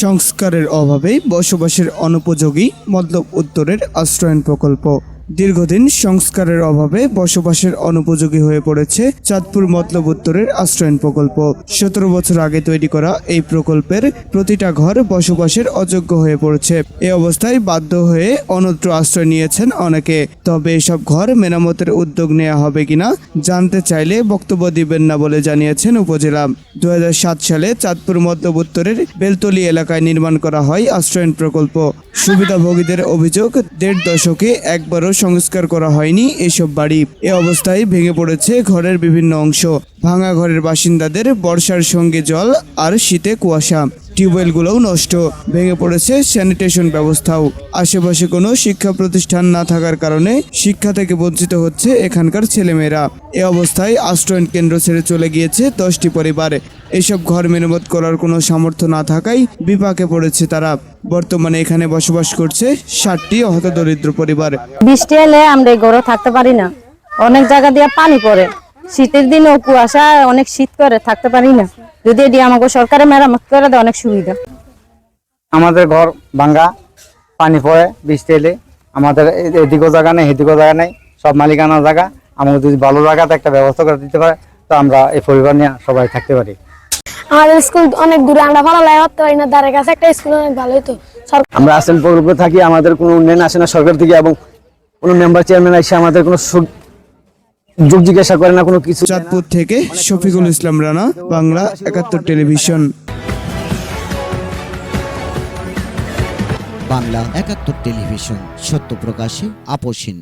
সংস্কারের অভাবে বসবাসের অনুপযোগী মতলব উত্তরের আশ্রয়ন প্রকল্প। দীর্ঘদিন সংস্কারের অভাবে বসবাসের অনুপযোগী হয়ে পড়েছে চাঁদপুর মতলব উত্তরের আশ্রয়ন প্রকল্প। সতেরো বছর আগে তৈরি করা এই প্রকল্পের প্রতিটা ঘর বসবাসের অযোগ্য হয়ে পড়েছে। এ অবস্থায় বাধ্য হয়ে অন্যত্র আশ্রয় নিয়েছেন অনেকে। তবে এসব ঘর মেরামতের উদ্যোগ নেওয়া হবে কিনা জানতে চাইলে বক্তব্য দিবেন না বলে জানিয়েছেন উপজেলা। দু হাজার সাত সালে চাঁদপুর মতলব উত্তরের বেলতলি এলাকায় নির্মাণ করা হয় আশ্রয়ন প্রকল্প। সুবিধাভোগীদের অভিযোগ, দেড় দশকে একবারও সংস্কার করা হয়নি। এসব বাড়ি এ অবস্থায় ভেঙে পড়েছে ঘরের বিভিন্ন অংশ। ভাঙা ঘরের বাসিন্দাদের বর্ষার সঙ্গে জল আর শীতে কুয়াশা। টিউবওয়েলগুলোও নষ্ট। ভেঙে পড়েছে স্যানিটেশন ব্যবস্থাও। আশেপাশে কোনো শিক্ষা প্রতিষ্ঠান না থাকার কারণে শিক্ষা থেকে বঞ্চিত হচ্ছে এখানকার ছেলেমেয়েরা। এ অবস্থায় আশ্রয়ন কেন্দ্র ছেড়ে চলে গিয়েছে দশটি পরিবার। এসব ঘর মেরামত করার কোনো সামর্থ্য না থাকায় বিপাকে পড়েছে তারা। বর্তমানে এখানে বসবাস করছে ষাটটি হতদরিদ্র পরিবার। বৃষ্টি এলে আমরা এই ঘরে থাকতে পারি না। অনেক জায়গা দিয়ে পানি পড়ে। শীতের দিনেও কুয়াশা অনেক শীত করে থাকতে পারি না। যদি এটি আমাকে সরকারে মেরামত করে দেয় অনেক সুবিধা। আমাদের ঘর ভাঙ্গা পানি পড়ে বৃষ্টি এলে আমাদের এদিকেও জায়গা নেই এদিকেও জায়গা নেই সব মালিকানা জায়গা। আমাদের যদি ভালো জায়গাতে একটা ব্যবস্থা করে দিতে পারে তো আমরা এই পরিবার নিয়ে সবাই থাকতে পারি। আমাদের স্কুল অনেক দূরে আমরা পড়ালেখা করতে পারি না দ্বারের কাছে একটা স্কুল অনেক ভালো হতো আমরা আসেন প্রকল্পে থাকি আমাদের কোনো উন্নয়ন আসে না সরকার থেকে এবং কোনো মেম্বার চেয়ারম্যান এসে আমাদের কোনো যোগ জিজ্ঞাসা করে না কোনো কিছু। চাঁদপুর থেকে শফিকুল ইসলাম রানা বাংলা একাত্তর টেলিভিশন। বাংলা একাত্তর টেলিভিশন সত্য প্রকাশে আপোষহীন